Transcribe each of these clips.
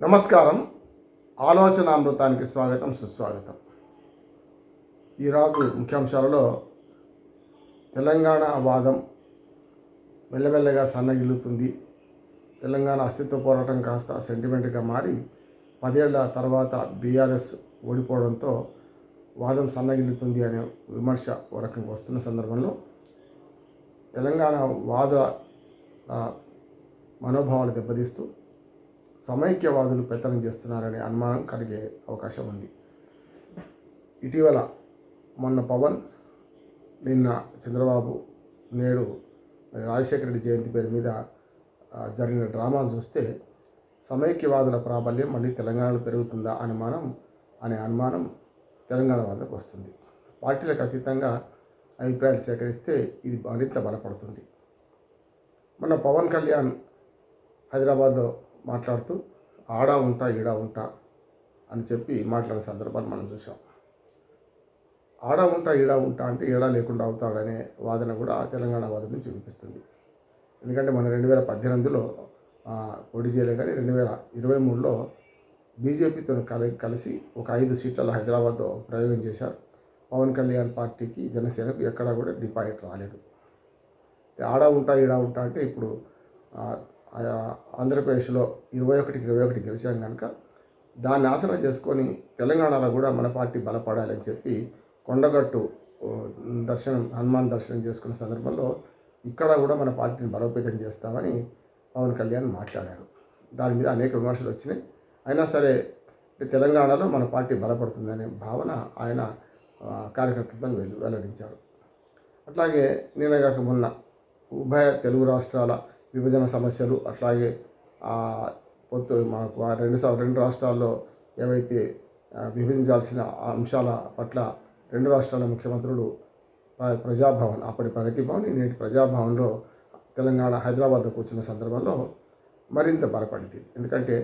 నమస్కారం. ఆలోచన అమృతానికి స్వాగతం సుస్వాగతం. ఈరోజు ముఖ్యాంశాలలో తెలంగాణ వాదం మెల్లమెల్లగా సన్నగిల్లుతుంది. తెలంగాణ అస్తిత్వ పోరాటం కాస్త సెంటిమెంట్గా మారి పదేళ్ళ తర్వాత బీఆర్ఎస్ ఓడిపోవడంతో వాదం సన్నగిల్లుతుంది అనే విమర్శ ఒక రకంగా వస్తున్న సందర్భంలో తెలంగాణ వాద మనోభావాలు దెబ్బతీస్తూ సమైక్యవాదులు పెత్తనం చేస్తున్నారనే అనుమానం కలిగే అవకాశం ఉంది. ఇటీవల మొన్న పవన్ నిన్న చంద్రబాబు నేడు రాజశేఖర రెడ్డి జయంతి పేరు మీద జరిగిన డ్రామాలు చూస్తే సమైక్యవాదుల ప్రాబల్యం మళ్ళీ తెలంగాణలో పెరుగుతుందా అనుమానం అనే అనుమానం తెలంగాణ వాళ్ళకు వస్తుంది. పార్టీలకు అతీతంగా అభిప్రాయాలు సేకరిస్తే ఇది మరింత బలపడుతుంది. మొన్న పవన్ కళ్యాణ్ హైదరాబాద్లో మాట్లాడుతూ ఆడా ఉంటా ఈడా ఉంటా అని చెప్పి మాట్లాడిన సందర్భాన్ని మనం చూసాం ఆడా ఉంటా ఈడా ఉంటా అంటే ఈడా లేకుండా అవుతాడనే వాదన కూడా తెలంగాణ వాదన నుంచి వినిపిస్తుంది. ఎందుకంటే మన రెండు వేల పద్దెనిమిదిలో ఆ, పోటీ చేయలే కానీ రెండు వేల ఇరవై మూడులో బీజేపీతో కలి కలిసి ఒక ఐదు సీట్లలో హైదరాబాద్లో ప్రయోగం చేశారు. పవన్ కళ్యాణ్ పార్టీకి జనసేనకు ఎక్కడా కూడా డిపాజిట్ రాలేదు. ఆడా ఉంటా ఈడా ఉంటా అంటే ఇప్పుడు ఆంధ్రప్రదేశ్లో ఇరవై ఒకటికి ఇరవై ఒకటి గెలిచాం కనుక దాన్ని ఆసరా చేసుకొని తెలంగాణలో కూడా మన పార్టీ బలపడాలని చెప్పి కొండగట్టు దర్శనం హనుమాన్ దర్శనం చేసుకున్న సందర్భంలో ఇక్కడ కూడా మన పార్టీని బలోపేతం చేస్తామని పవన్ కళ్యాణ్ మాట్లాడారు. దాని మీద అనేక విమర్శలు వచ్చినాయి. అయినా సరే తెలంగాణలో మన పార్టీ బలపడుతుందనే భావన ఆయన కార్యకర్తలతో వెల్ వెల్లడించారు. అట్లాగే నిన్నగాక మొన్న ఉభయ తెలుగు రాష్ట్రాల విభజన సమస్యలు అట్లాగే పొత్తు మనకు ఆ రెండు రెండు రాష్ట్రాల్లో ఏవైతే విభజించాల్సిన అంశాల పట్ల రెండు రాష్ట్రాల ముఖ్యమంత్రులు ప్రజాభవన్ అప్పటి ప్రగతి భవన్ నేటి ప్రజాభవన్లో తెలంగాణ హైదరాబాద్కు వచ్చిన సందర్భంలో మరింత బలపడింది. ఎందుకంటే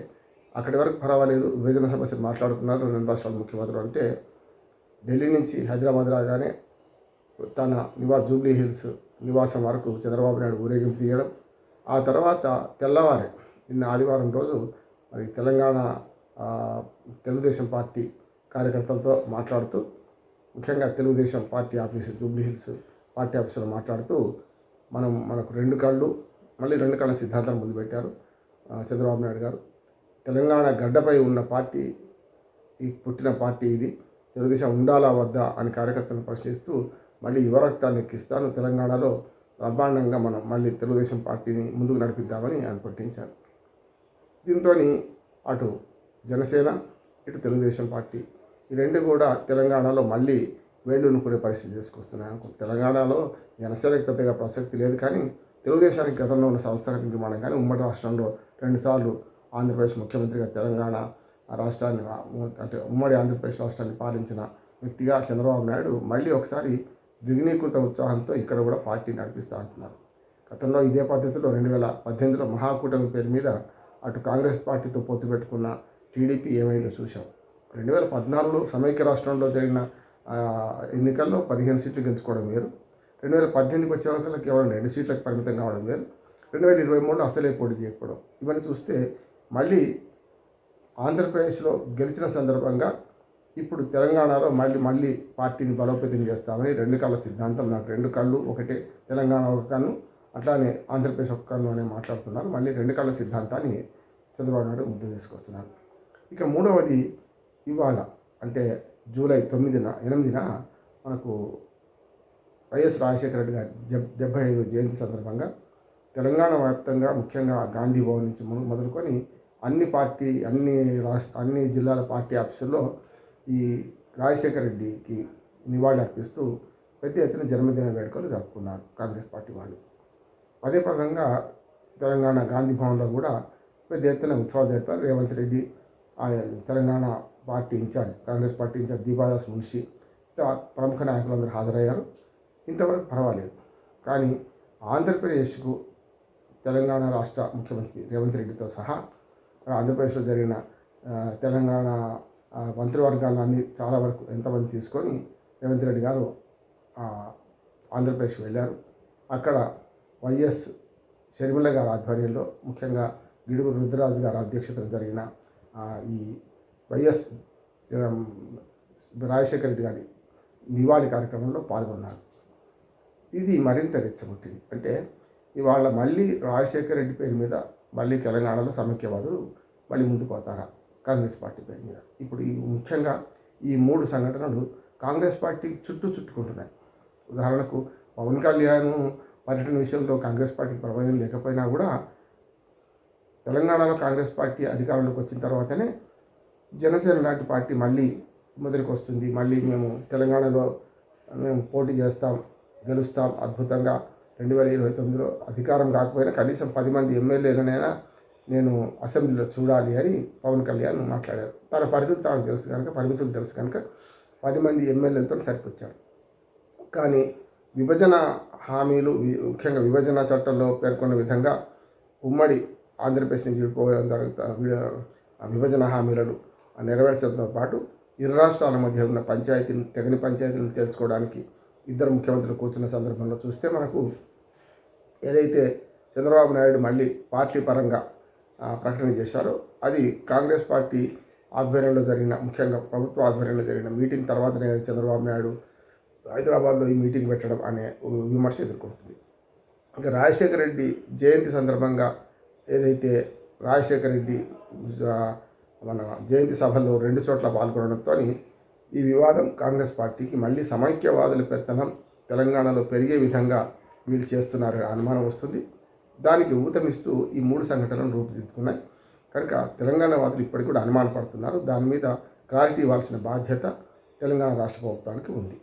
అక్కడి వరకు పర్వాలేదు విభజన సమస్యలు మాట్లాడుకున్నారు రెండు రాష్ట్రాల ముఖ్యమంత్రులు అంటే ఢిల్లీ నుంచి హైదరాబాద్ రాగానే తన నివా జూబ్లీ హిల్స్ నివాసం వరకు చంద్రబాబు నాయుడు ఊరేగింపు తీయడం ఆ తర్వాత తెల్లవారే నిన్న ఆదివారం రోజు మరి తెలంగాణ తెలుగుదేశం పార్టీ కార్యకర్తలతో మాట్లాడుతూ ముఖ్యంగా Telugu Desam party office Jubilee Hills party ఆఫీసులో మాట్లాడుతూ మనం మనకు రెండు కళ్ళు మళ్ళీ రెండు కళ్ళ సిద్ధాంతం ముందు పెట్టారు చంద్రబాబు నాయుడు గారు. తెలంగాణ గడ్డపై ఉన్న పార్టీ ఈ పుట్టిన పార్టీ ఇది. తెలుగుదేశం ఉండాలా వద్దా అని కార్యకర్తలను ప్రశ్నిస్తూ మళ్ళీ యువరక్తాన్ని ఎక్కిస్తాను. తెలంగాణలో బ్రహ్మాండంగా మనం మళ్ళీ తెలుగుదేశం పార్టీని ముందుకు నడిపిద్దామని ఆయన ప్రకటించారు. దీంతో అటు జనసేన ఇటు తెలుగుదేశం పార్టీ ఈ రెండు కూడా తెలంగాణలో మళ్ళీ వేళ్ళునుకునే పరిస్థితి చేసుకొస్తున్నాయి తెలంగాణలో జనసేనకి పెద్దగా ప్రసక్తి లేదు కానీ తెలుగుదేశానికి గతంలో ఉన్న సంస్థాగత నిర్మాణం కానీ ఉమ్మడి రాష్ట్రంలో రెండుసార్లు ఆంధ్రప్రదేశ్ ముఖ్యమంత్రిగా తెలంగాణ రాష్ట్రాన్ని అంటే ఉమ్మడి ఆంధ్రప్రదేశ్ రాష్ట్రాన్ని పాలించిన వ్యక్తిగా చంద్రబాబు నాయుడు మళ్ళీ ఒకసారి ద్విగుణీకృత ఉత్సాహంతో ఇక్కడ కూడా పార్టీ నడిపిస్తూ అంటున్నారు. గతంలో ఇదే పద్ధతిలో రెండు వేల పద్దెనిమిదిలో మహాకూటమి పేరు మీద అటు కాంగ్రెస్ పార్టీతో పొత్తు పెట్టుకున్న టీడీపీ ఏమైందో చూశాం. రెండు వేల పద్నాలుగులో సమైక్య రాష్ట్రంలో జరిగిన ఎన్నికల్లో పదిహేను సీట్లు గెలుచుకోవడం వేరు. రెండు వేల పద్దెనిమిదికి వచ్చే వరకు కేవలం రెండు సీట్లకు పరిమితం కావడం వేరు. రెండు వేల ఇరవై మూడులో అసలే పోటీ చేయకపోవడం. ఇవన్నీ చూస్తే మళ్ళీ ఆంధ్రప్రదేశ్లో గెలిచిన సందర్భంగా ఇప్పుడు తెలంగాణలో మళ్ళీ మళ్ళీ పార్టీని బలోపేతం చేస్తామని రెండు కళ్ళ సిద్ధాంతం. నాకు రెండు కళ్ళు ఒకటే తెలంగాణ ఒక కన్ను అట్లానే ఆంధ్రప్రదేశ్ ఒక కన్ను అని మాట్లాడుతున్నారు. మళ్ళీ రెండు కళ్ళ సిద్ధాంతాన్ని చంద్రబాబు నాయుడు ముద్దు తీసుకొస్తున్నారు ఇక మూడవది ఇవాళ అంటే జూలై తొమ్మిదిన ఎనిమిదిన మనకు వైఎస్ రాజశేఖర రెడ్డి గారి జబ్ డెబ్బై ఐదు జయంతి సందర్భంగా తెలంగాణ వ్యాప్తంగా ముఖ్యంగా గాంధీ భవన్ నుంచి మొదలుకొని అన్ని పార్టీ అన్ని రాష్ట్ర అన్ని జిల్లాల పార్టీ ఆఫీసుల్లో ఈ రాజశేఖర రెడ్డికి నివాళి అర్పిస్తూ పెద్ద ఎత్తున జన్మదిన వేడుకలు జరుపుకున్నారు కాంగ్రెస్ పార్టీ వాళ్ళు. అదే పరంగా తెలంగాణ గాంధీ భవన్లో కూడా పెద్ద ఎత్తున ఉత్సవాలు జరిపారు. రేవంత్ రెడ్డి ఆ Telangana party incharge Congress party incharge Deepa Das Munshi ప్రముఖ నాయకులందరూ హాజరయ్యారు. ఇంతవరకు పర్వాలేదు. కానీ ఆంధ్రప్రదేశ్కు తెలంగాణ రాష్ట్ర ముఖ్యమంత్రి రేవంత్ రెడ్డితో సహా ఆంధ్రప్రదేశ్లో జరిగిన తెలంగాణ మంత్రివర్గాలు అన్ని చాలా వరకు ఎంతమంది తీసుకొని రేవంత్ రెడ్డి గారు ఆంధ్రప్రదేశ్ వెళ్ళారు. అక్కడ వైఎస్ షర్మిల గారి ఆధ్వర్యంలో ముఖ్యంగా గిడుగు రుద్రరాజు గారి అధ్యక్షతన జరిగిన ఈ వైఎస్ రాజశేఖర రెడ్డి గారి నివాళి కార్యక్రమంలో పాల్గొన్నారు. ఇది మరింత రెచ్చగొట్టింది. అంటే ఇవాళ మళ్ళీ రాజశేఖర రెడ్డి పేరు మీద మళ్ళీ తెలంగాణలో సమైక్యవాదులు మళ్ళీ ముందుకు పోతారా? కాంగ్రెస్ పార్టీ పేరు మీద. ఇప్పుడు ఈ ముఖ్యంగా ఈ మూడు సంఘటనలు కాంగ్రెస్ పార్టీ చుట్టూ చుట్టుకుంటున్నాయి. ఉదాహరణకు పవన్ కళ్యాణ్ పర్యటన విషయంలో కాంగ్రెస్ పార్టీకి ప్రభావం లేకపోయినా కూడా తెలంగాణలో కాంగ్రెస్ పార్టీ అధికారంలోకి వచ్చిన తర్వాతనే జనసేన లాంటి పార్టీ మళ్ళీ మొదటికి వస్తుంది. మళ్ళీ మేము తెలంగాణలో మేము పోటీ చేస్తాం గెలుస్తాం అద్భుతంగా. రెండు వేల ఇరవై తొమ్మిదిలో అధికారం కాకపోయినా కనీసం పది మంది ఎమ్మెల్యేలనైనా నేను అసెంబ్లీలో చూడాలి అని పవన్ కళ్యాణ్ మాట్లాడారు. తన పరిధులు తాను తెలుసు కనుక పరిమితులు తెలుసు కనుక పది మంది ఎమ్మెల్యేలతో సరిపోచ్చారు. కానీ విభజన హామీలు వి- ముఖ్యంగా విభజన చట్టంలో పేర్కొన్న విధంగా ఉమ్మడి ఆంధ్రప్రదేశ్ నుంచి విడిపోవడం జరుగుతా విభజన హామీలను నెరవేర్చడంతో పాటు ఇరు రాష్ట్రాల మధ్య ఉన్న పంచాయతీని తెగని పంచాయతీలను తెలుసుకోవడానికి ఇద్దరు ముఖ్యమంత్రులు కూర్చున్న సందర్భంలో చూస్తే మనకు ఏదైతే చంద్రబాబు నాయుడు మళ్ళీ పార్టీ పరంగా ప్రకటన చేశారో. అది కాంగ్రెస్ పార్టీ ఆధ్వర్యంలో జరిగిన ముఖ్యంగా ప్రభుత్వ ఆధ్వర్యంలో జరిగిన మీటింగ్ తర్వాతనే చంద్రబాబు నాయుడు హైదరాబాద్లో ఈ మీటింగ్ పెట్టడం అనే విమర్శ ఎదుర్కొంటుంది. ఇంకా రాజశేఖర రెడ్డి జయంతి సందర్భంగా ఏదైతే రాజశేఖర రెడ్డి మన జయంతి సభల్లో రెండు చోట్ల పాల్గొనడంతో ఈ వివాదం కాంగ్రెస్ పార్టీకి మళ్ళీ సమైక్యవాదుల పెత్తనం తెలంగాణలో పెరిగే విధంగా వీళ్ళు చేస్తున్నారనే అనుమానం వస్తుంది. దానికి ఊతమిస్తూ ఈ మూడు సంఘటనలు రూపుదిద్దుకున్నాయి. కనుక తెలంగాణ వాదులు ఇప్పటికి కూడా అనుమానపడుతున్నారు. దాని మీద క్లారిటీ ఇవ్వాల్సిన బాధ్యత తెలంగాణ రాష్ట్ర ప్రభుత్వానికి ఉంది.